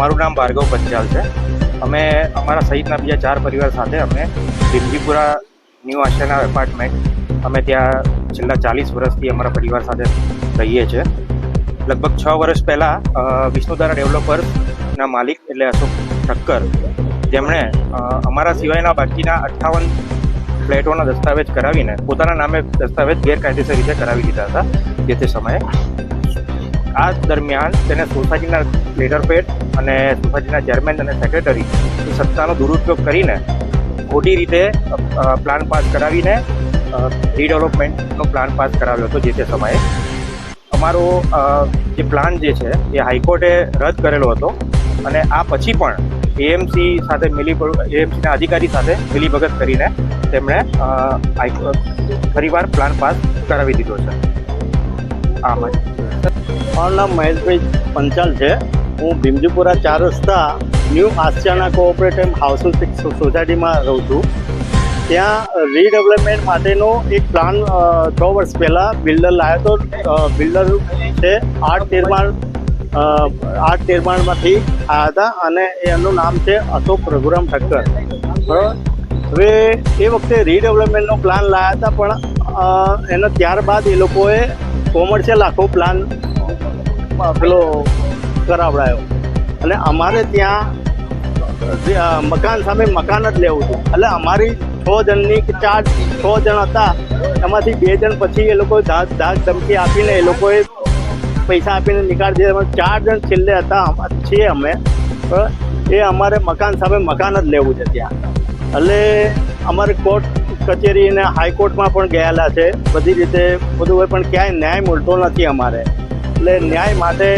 મારું નામ ભાર્ગવ પંચાલ છે. અમે અમારા સહિતના બીજા ચાર પરિવાર સાથે અમે ભીમજીપુરા ન્યૂ આશાના એપાર્ટમેન્ટ અમે ત્યાં છેલ્લા ચાલીસ વર્ષથી અમારા પરિવાર સાથે રહીએ છીએ. લગભગ છ વર્ષ પહેલાં વિષ્ણુધારા ડેવલપર્સના માલિક એટલે અશોક ઠક્કર, જેમણે અમારા સિવાયના બાકીના અઠ્ઠાવન ફ્લેટોના દસ્તાવેજ કરાવીને પોતાના નામે દસ્તાવેજ ગેરકાયદેસર રીતે કરાવી દીધા હતા, જે તે સમયે આ દરમિયાન તેને સોસાયટીના લેટરપેડ અને સોસાયટીના ચેરમેન અને સેક્રેટરી સત્તાનો દુરુપયોગ કરીને ખોટી રીતે પ્લાન પાસ કરાવીને રીડેવલપમેન્ટનો પ્લાન પાસ કરાવ્યો હતો જે તે સમયે. અમારો જે પ્લાન જે છે એ હાઈકોર્ટે રદ કરેલો હતો અને આ પછી પણ એએમસી સાથે મિલી એએમસીના અધિકારી સાથે મિલીભગત કરીને તેમણે ફરીવાર પ્લાન પાસ કરાવી દીધો છે. આમ મારું નામ મહેશભાઈ પંચાલ છે. હું ભીમજીપુરા ચાર રસ્તા ન્યૂ આસિયાના કોઓપરેટિવ હાઉસિંગ સોસાયટીમાં રહું છું. ત્યાં રીડેવલપમેન્ટ માટેનો એક પ્લાન છ વર્ષ પહેલાં બિલ્ડર લાવ્યો હતો બિલ્ડર છે, આઠ નિર્માણ આર્ટ નિર્માણમાંથી આવ્યા હતા અને એનું નામ છે અશોક રઘુરામ ઠક્કર. બરાબર? હવે એ વખતે રીડેવલપમેન્ટનો પ્લાન લાવ્યા હતા પણ એનો ત્યારબાદ એ લોકોએ કોમર્શિયલ આખો પ્લાન પેલો કરાવડાયો. અને અમારે ત્યાં મકાન સામે મકાન જ લેવું હતું. એટલે અમારી છ જણની કે ચાર, છ જણ હતા, એમાંથી બે જણ પછી એ લોકો ધાક ધાક ધમકી આપીને એ લોકોએ પૈસા આપીને નીકાળી દીધા. ચાર જણ છેલ્લે હતા છીએ અમે? એ અમારે મકાન સામે મકાન જ લેવું છે ત્યાં. એટલે અમારે કોર્ટ કચેરી અને હાઈકોર્ટમાં પણ ગયેલા છે. બધી રીતે બધું હોય પણ ક્યાંય ન્યાય મળતો નથી અમારે. એટલે ન્યાય માટે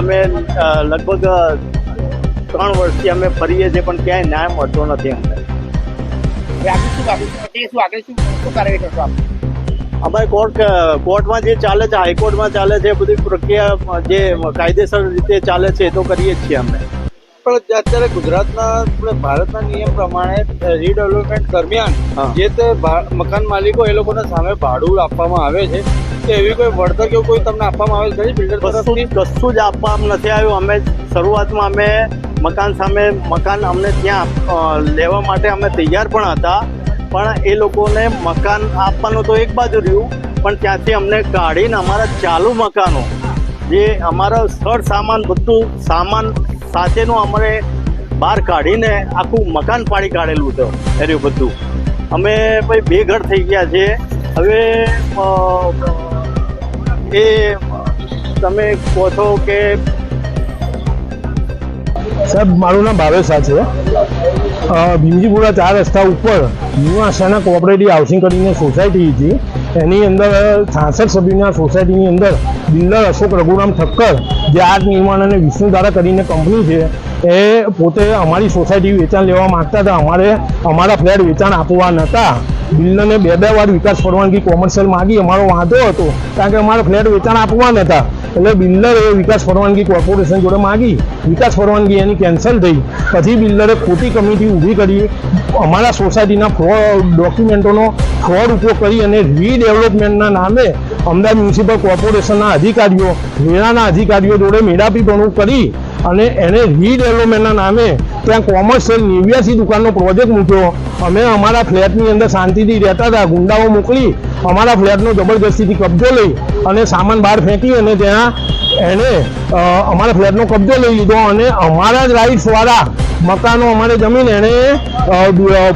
અમે લગભગ ત્રણ વર્ષથી અમે ફરીએ છીએ પણ ક્યાંય ન્યાય મળતો નથી અમને. અમારે કોર્ટ કોર્ટમાં જે ચાલે છે હાઈકોર્ટમાં ચાલે છે બધી પ્રક્રિયા જે કાયદેસર રીતે ચાલે છે એ તો કરીએ જ છીએ અમે. પણ અત્યારે ગુજરાતના આપણે ભારતના નિયમ પ્રમાણે રીડેવલપમેન્ટ દરમિયાન જે તે મકાન માલિકો એ લોકોને સામે ભાડું આપવામાં આવે છે. તો એવી કોઈ વળતર કે કોઈ તમને આપવામાં આવે છે બિલ્ડર તરફથી? કશું જ આપવામાં નથી આવ્યું. અમે શરૂઆતમાં અમે મકાન સામે મકાન અમને ત્યાં લેવા માટે અમે તૈયાર પણ હતા. પણ એ લોકોને મકાન આપવાનું તો એક બાજુ રહ્યું પણ ત્યાંથી અમને કાઢીને અમારા ચાલુ મકાનો જે અમારા સ્થળ સામાન બધું સામાન સાથેનું અમારે બહાર કાઢીને આખું મકાન પાડી કાઢેલું હતું એ બધું. અમે ભાઈ બે ઘર થઈ ગયા છે. હવે એ, તમે કહો છો કે સાહેબ, મારું નામ ભાવેશા છે. ભીમજીપુરા ચાર રસ્તા ઉપર ન્યુ આશાના કોઓપરેટિવ હાઉસિંગ કરીને સોસાયટી હતી. એની અંદર છાસઠ સભ્યોની સોસાયટીની અંદર બિલ્ડર અશોક રઘુરામ ઠક્કર, જે આર્ટ નિર્માણ અને વિષ્ણુધારા કરીને કંપની છે, એ પોતે અમારી સોસાયટી વેચાણ લેવા માગતા હતા. અમારે અમારા ફ્લેટ વેચાણ આપવા નહોતા બિલ્ડરને બે બે વાર વિકાસ પરવાનગી કોમર્શિયલ માગી અમારો વાંધો હતો, કારણ કે અમારે ફ્લેટ વેચાણ આપવા હતા. એટલે બિલ્ડરે વિકાસ પરવાનગી કોર્પોરેશન જોડે માગી. વિકાસ પરવાનગી એની કેન્સલ થઈ. પછી બિલ્ડરે ખોટી કમિટી ઊભી કરી. અમારા સોસાયટીના ફ્રોડ ડોક્યુમેન્ટોનો ફ્રોડ ઉપયોગ કરી અને રીડેવલપમેન્ટના નામે અમદાવાદ મ્યુનિસિપલ કોર્પોરેશનના અધિકારીઓ, વેરાના અધિકારીઓ જોડે મેળાપીપણું કરી અને એને રીડેવલપમેન્ટના નામે ત્યાં કોમર્શિયલ નેવ્યાસી દુકાનનો પ્રોજેક્ટ મૂક્યો. અમે અમારા ફ્લેટની અંદર શાંતિથી રહેતા હતા. ગુંડાઓ મોકલી, અમારા ફ્લેટનો જબરદસ્તીથી કબજો લઈ અને સામાન બહાર ફેંકી અને ત્યાં એણે અમારા ફ્લેટનો કબજો લઈ લીધો અને અમારા જ રાઇટ્સવાળા મકાનો અમારે જમીન એણે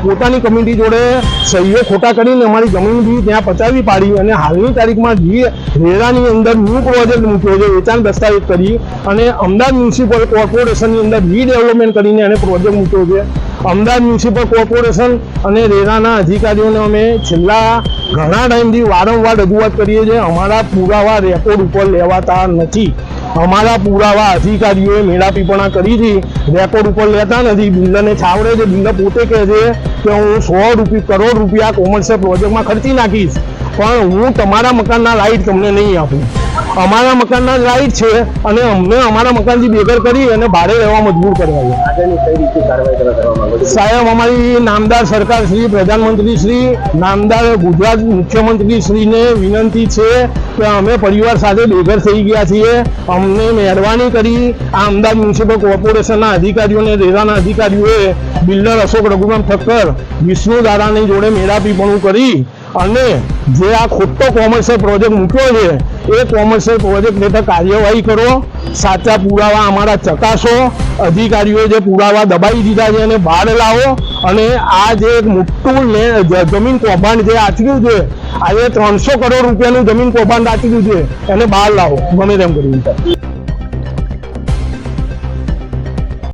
પોતાની કમિટી જોડે સહીઓ ખોટા કરીને અમારી જમીન બી ત્યાં પચાવી પાડી અને હાલની તારીખમાં જે રેરાની અંદર ન્યૂ પ્રોજેક્ટ મૂક્યો છે, વેચાણ દસ્તાવેજ કરી અને અમદાવાદ મ્યુનિસિપલ કોર્પોરેશનની અંદર રીડેવલપમેન્ટ કરીને એને પ્રોજેક્ટ મૂક્યો છે. અમદાવાદ મ્યુનિસિપલ કોર્પોરેશન અને રેરાના અધિકારીઓને અમે છેલ્લા ઘણા ટાઈમથી વારંવાર રજૂઆત કરીએ છીએ, અમારા પુરાવા રેકોર્ડ ઉપર લેવાતા નથી. અમારા પુરાવા અધિકારીઓએ મેળાપીપણા કરી હતી. રેકોર્ડ ઉપર લેતા નથી. બિલ્ડરને છાવડે છે. બિલ્ડર પોતે કહે છે કે હું સો રૂપિયા કરોડ રૂપિયા કોમર્શિયલ પ્રોજેક્ટમાં ખર્ચી નાખીશ. પણ હું તમારા મકાનના લાઇટ તમને નહીં આપું. અમારા મકાનના રાઈટ છે અને અમને અમારા મકાનથી બેઘર કરી અને ભાડે રહેવા મજબૂર કરવા સાહેબ અમારી નામદાર સરકાર શ્રી પ્રધાનમંત્રી શ્રી નામદાર ગુજરાત મુખ્યમંત્રી શ્રીને વિનંતી છે કે અમે પરિવાર સાથે બેઘર થઈ ગયા છીએ. અમને મહેરબાની કરી આ અમદાવાદ મ્યુનિસિપલ કોર્પોરેશનના અધિકારીઓને રેરાના અધિકારીઓએ બિલ્ડર અશોક રઘુરામ ઠક્કર વિષ્ણુ દારાની જોડે મેળાપીપણું કરી અને જે આ ખોટો કોમર્શિયલ પ્રોજેક્ટ મૂક્યો છે, એ કોમર્શિયલ પ્રોજેક્ટ હેઠળ કાર્યવાહી કરો, સાચા પુરાવા અમારા ચકાસો, અધિકારીઓ જે પુરાવા દબાવી દીધા છે એને બહાર લાવો અને આ જે એક મોટું જમીન કૌભાંડ જે આચર્યું છે આજે ત્રણસો કરોડ રૂપિયાનું જમીન કૌભાંડ આચર્યું છે, એને બહાર લાવો, ગમે તેમ કરીને.